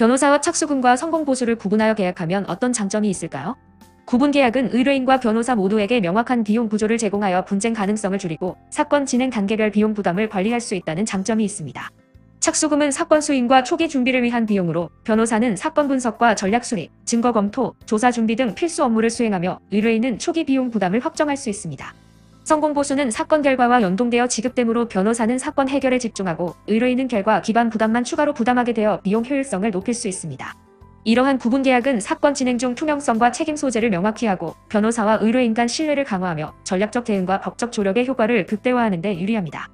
변호사와 착수금과 성공보수를 구분하여 계약하면 어떤 장점이 있을까요? 구분 계약은 의뢰인과 변호사 모두에게 명확한 비용 구조를 제공하여 분쟁 가능성을 줄이고 사건 진행 단계별 비용 부담을 관리할 수 있다는 장점이 있습니다. 착수금은 사건 수임과 초기 준비를 위한 비용으로 변호사는 사건 분석과 전략 수립, 증거 검토, 조사 준비 등 필수 업무를 수행하며 의뢰인은 초기 비용 부담을 확정할 수 있습니다. 성공보수는 사건 결과와 연동되어 지급되므로 변호사는 사건 해결에 집중하고 의뢰인은 결과 기반 부담만 추가로 부담하게 되어 비용 효율성을 높일 수 있습니다. 이러한 구분 계약은 사건 진행 중 투명성과 책임 소재를 명확히 하고 변호사와 의뢰인 간 신뢰를 강화하며 전략적 대응과 법적 조력의 효과를 극대화하는 데 유리합니다.